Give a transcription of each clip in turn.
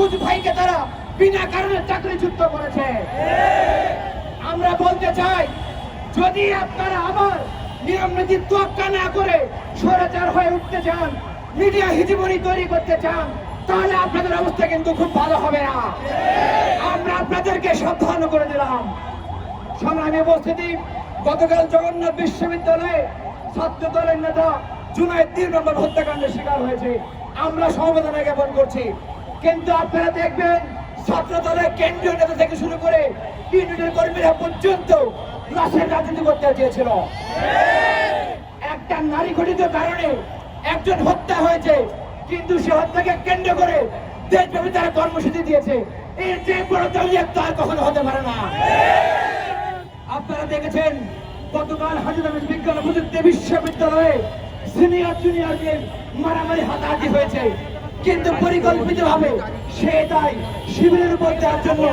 সবুজ ভাইকে তারা বিনা কারণে চাকরিচ্যুত করেছে। আমরা বলতে চাই, যদি আপনারা আবার নিয়ম নীতি তোয়াক্কা না করে স্বৈরাচার হয়ে উঠতে চান, মিডিয়া হিজিমনি তৈরি করতে চান, তাহলে আপনাদের অবস্থা কিন্তু খুব ভালো হবে না। আমরা আপনাদেরকে সাবধান করে দিলাম। সংগ্রামী উপস্থিতি, গতকাল জগন্নাথ বিশ্ববিদ্যালয়ে ছাত্র দলের নেতা জুনায়দ তিন নম্বর হত্যাকাণ্ডের শিকার হয়েছে। আমরা সমবেদনা জ্ঞাপন করছি। কিন্তু আপনারা দেখবেন ছাত্র দলের কেন্দ্রীয় নেতা থেকে শুরু করে ইউনিটের কর্মীরা পর্যন্ত লাশের রাজনীতি করতে চেয়েছিল। একটা নারী ঘটিত কারণে একজন হত্যা হয়েছে, কিন্তু সে হত্যাকে কেন্দ্র করে দেশব্যাপী তারা কর্মসূচি দিয়েছে। এর যে বড় দলীয় তার কখনো হতে পারে না। আপনারা দেখেছেন, গতকাল হাজির বিজ্ঞান প্রযুক্তি বিশ্ববিদ্যালয়ে সিনিয়র জুনিয়রদের মারামারি হাতাহাতি হয়েছে। কিন্তু পরিকল্পিত ভাবে সে তাই শিবিরের উপর দেওয়ার জন্য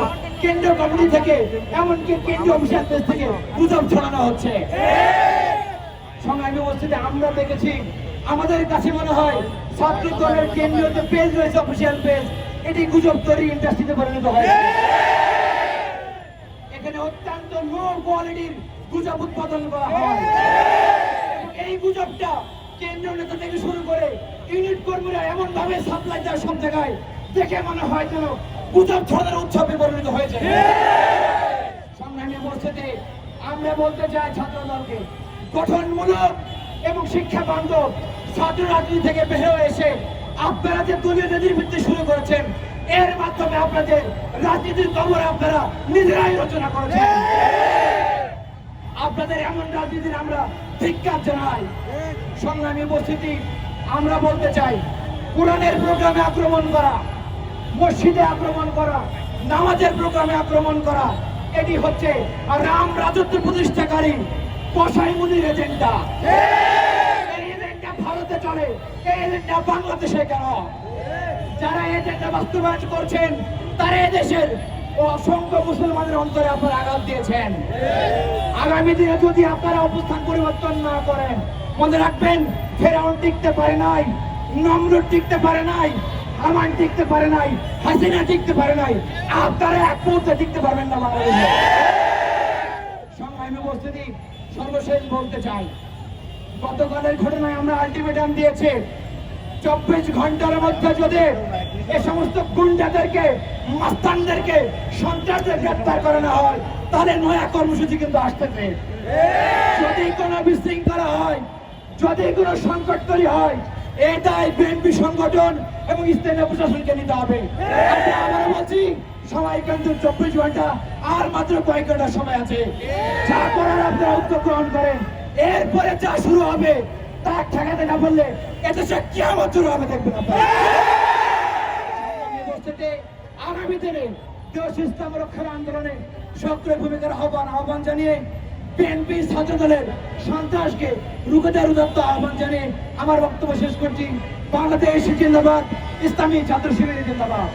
কেন্দ্রীয় কমিটি থেকে, এমনকি কেন্দ্রীয় অফিসারদের থেকে গুজব ছড়ানো হচ্ছে। সংগ্রামী উপস্থিতি আমরা দেখেছি। আমাদের কাছে মনে হয় ছাত্র দলের কেন্দ্রীয় যে পেজ রয়েছে অফিসিয়াল পেজ এটি গুজব তৈরি ইন্ডাস্ট্রিতে পরিণত হয়েছে। এখানে অত্যন্ত লো কোয়ালিটির গুজব উৎপাদন করা হয়। এই গুজবটা কেন্দ্রীয় নেতা থেকে শুরু করে ইউনিট কর্মীরা এমন ভাবে সাপ্লাই দেয় সব জায়গায় দেখে মনে হয় যেন গুজব ছড়ানোর উৎসবে পরিণত হয়েছে। সংগ্রামী আমরা বলতে চাই ছাত্র দলকে গঠনমূলক এবং শিক্ষা বান্ধব ছাত্র রাজনীতি থেকে বের এসে আপনারা যে দলীয় শুরু করেছেন এর মাধ্যমে আপনাদের রাজনীতির কবর আপনারা নিজেরাই রচনা করেছেন। আপনাদের এমন রাজনীতির আমরা ধিক্কার জানাই। সংগ্রামী উপস্থিতি। আমরা বলতে চাই, কোরআনের প্রোগ্রামে আক্রমণ করা, মসজিদে আক্রমণ করা, নামাজের প্রোগ্রামে আক্রমণ করা, এটি হচ্ছে রাম রাজত্ব প্রতিষ্ঠাকারী কসাই মুনির এজেন্ডা ভারতে চলে, এই এজেন্ডা বাংলাদেশে কেন? যারা এজেন্ডা বাস্তবায়ন করছেন, তারা এদেশের অসংখ্য মুসলমানের অন্তরে আপনারা আঘাত দিয়েছেন। আগামী দিনে যদি আপনারা অবস্থান পরিবর্তন না করেন, মনে রাখবেন ফেরাউন টিকতে পারে নাই, নমরুদ টিকতে পারে নাই হামান টিকতে পারে নাই, হাসিনা টিকতে পারে নাই, আপনারা এক মুহূর্তে টিকতে পারবেন না বাংলাদেশে। সংগ্রামী উপস্থিতি, সর্বশেষ বলতে চাই, গতকালের ঘটনায় আমরা আলটিমেটাম দিয়েছি, চব্বিশ ঘণ্টার মধ্যে যদি এ সমস্ত গুন্ডাদেরকে, মাস্তানদেরকে, সন্ত্রাসদের গ্রেপ্তার করে না হয়, তাহলে নয়া কর্মসূচি কিন্তু আসতেছে। যদি কোনো বিশৃঙ্খলা হয় যদি কোনো সংকট তৈরি হয়, এটাই বিএনপি সংগঠন এবং স্থানীয় প্রশাসনকে নিতে হবে। আমরা বলছি সবাই কিন্তু চব্বিশ ঘণ্টা, আর মাত্র কয়েক ঘণ্টা সময় আছে। যা করার আপনারা উদ্যোগ গ্রহণ করেন। এরপরে যা শুরু হবে, তা ঠেকাতে না পারলে এদেশে কেমন শুরু হবে, দেখবেন আগামী দিনে দেশ ইসলাম রক্ষার আন্দোলনে সক্রিয় ভূমিকার আহ্বান আহ্বান জানিয়ে বিএনপি ছাত্র দলের সন্ত্রাসকে রুখে দেওয়ার আহ্বান জানিয়ে আমার বক্তব্য শেষ করছি। বাংলাদেশ জিন্দাবাদ, ইসলামী ছাত্র শিবির জিন্দাবাদ।